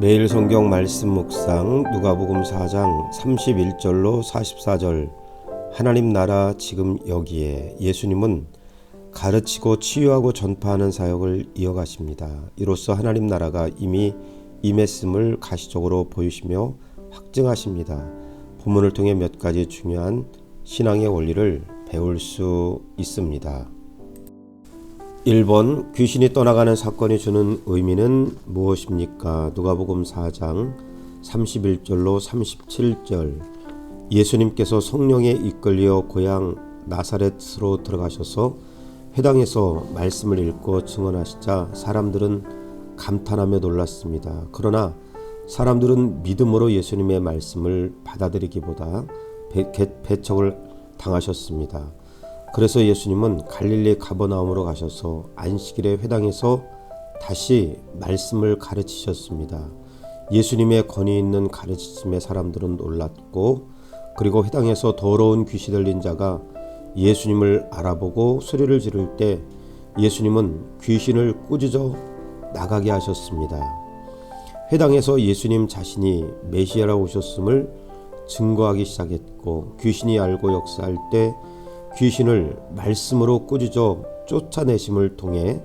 매일 성경 말씀 묵상 누가복음 4장 31절로 44절 하나님 나라 지금 여기에 예수님은 가르치고 치유하고 전파하는 사역을 이어가십니다. 이로써 하나님 나라가 이미 임했음을 가시적으로 보이시며 확증하십니다. 본문을 통해 몇 가지 중요한 신앙의 원리를 배울 수 있습니다. 1번 귀신이 떠나가는 사건이 주는 의미는 무엇입니까? 누가복음 4장 31절로 37절 예수님께서 성령에 이끌려 고향 나사렛으로 들어가셔서 회당에서 말씀을 읽고 증언하시자 사람들은 감탄하며 놀랐습니다. 그러나 사람들은 믿음으로 예수님의 말씀을 받아들이기보다 배, 배척을 당하셨습니다. 그래서 예수님은 갈릴리 가버나움으로 가셔서 안식일에 회당에서 다시 말씀을 가르치셨습니다. 예수님의 권위 있는 가르치심에 사람들은 놀랐고 그리고 회당에서 더러운 귀신 들린 자가 예수님을 알아보고 소리를 지를 때 예수님은 귀신을 꾸짖어 나가게 하셨습니다. 회당에서 예수님 자신이 메시아라 오셨음을 증거하기 시작했고 귀신이 알고 역사할 때 귀신을 말씀으로 꾸짖어 쫓아내심을 통해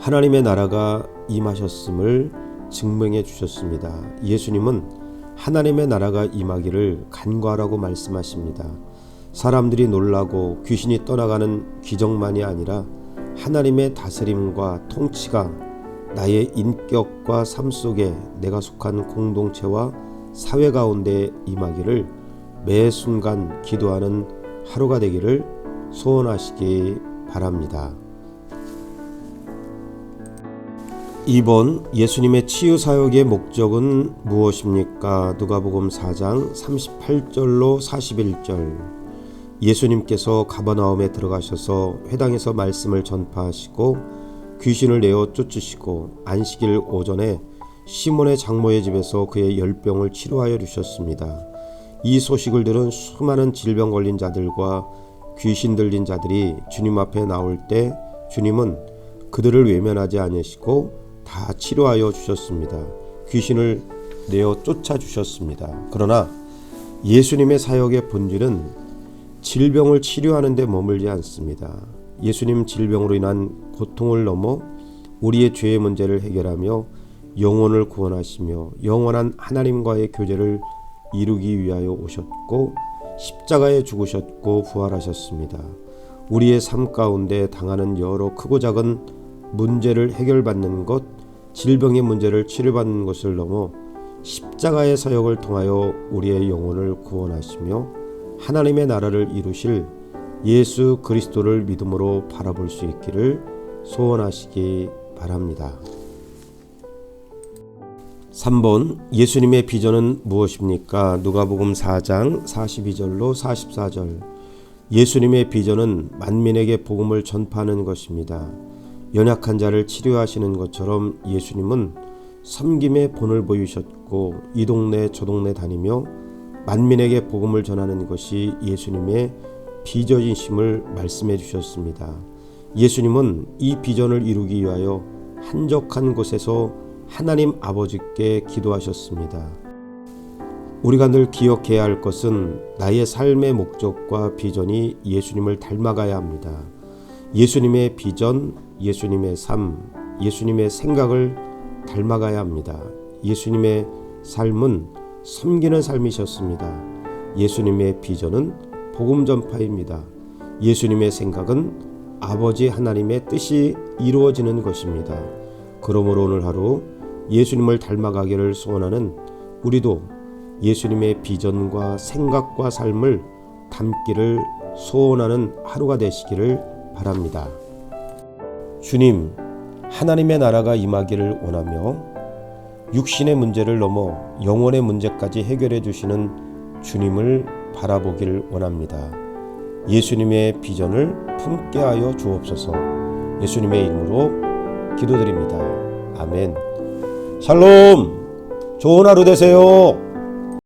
하나님의 나라가 임하셨음을 증명해 주셨습니다. 예수님은 하나님의 나라가 임하기를 간과하라고 말씀하십니다. 사람들이 놀라고 귀신이 떠나가는 기적만이 아니라 하나님의 다스림과 통치가 나의 인격과 삶 속에 내가 속한 공동체와 사회 가운데 임하기를 매 순간 기도하는 하루가 되기를 소원하시기 바랍니다. 2번 예수님의 치유 사역의 목적은 무엇입니까? 누가복음 4장 38절로 41절 예수님께서 가버나움에 들어가셔서 회당에서 말씀을 전파하시고 귀신을 내어 쫓으시고 안식일 오전에 시몬의 장모의 집에서 그의 열병을 치료하여 주셨습니다. 이 소식을 들은 수많은 질병 걸린 자들과 귀신 들린 자들이 주님 앞에 나올 때 주님은 그들을 외면하지 않으시고 다 치료하여 주셨습니다. 귀신을 내어 쫓아 주셨습니다. 그러나 예수님의 사역의 본질은 질병을 치료하는 데 머물지 않습니다. 예수님 질병으로 인한 고통을 넘어 우리의 죄의 문제를 해결하며 영혼을 구원하시며 영원한 하나님과의 교제를 이루기 위하여 오셨고 십자가에 죽으셨고 부활하셨습니다. 우리의 삶 가운데 당하는 여러 크고 작은 문제를 해결받는 것, 질병의 문제를 치료받는 것을 넘어 십자가의 사역을 통하여 우리의 영혼을 구원하시며 하나님의 나라를 이루실 예수 그리스도를 믿음으로 바라볼 수 있기를 소원하시기 바랍니다. 3번 예수님의 비전은 무엇입니까? 누가복음 4장 42절로 44절 예수님의 비전은 만민에게 복음을 전파하는 것입니다. 연약한 자를 치료하시는 것처럼 예수님은 섬김의 본을 보이셨고 이 동네 저 동네 다니며 만민에게 복음을 전하는 것이 예수님의 비전이심을 말씀해 주셨습니다. 예수님은 이 비전을 이루기 위하여 한적한 곳에서 하나님 아버지께 기도하셨습니다. 우리가 늘 기억해야 할 것은 나의 삶의 목적과 비전이 예수님을 닮아가야 합니다. 예수님의 비전, 예수님의 삶, 예수님의 생각을 닮아가야 합니다. 예수님의 삶은 섬기는 삶이셨습니다. 예수님의 비전은 복음 전파입니다. 예수님의 생각은 아버지 하나님의 뜻이 이루어지는 것입니다. 그러므로 오늘 하루 예수님을 닮아가기를 소원하는 우리도 예수님의 비전과 생각과 삶을 담기를 소원하는 하루가 되시기를 바랍니다. 주님, 하나님의 나라가 임하기를 원하며 육신의 문제를 넘어 영혼의 문제까지 해결해 주시는 주님을 바라보기를 원합니다. 예수님의 비전을 품게 하여 주옵소서. 예수님의 이름으로 기도드립니다. 아멘. 샬롬! 좋은 하루 되세요.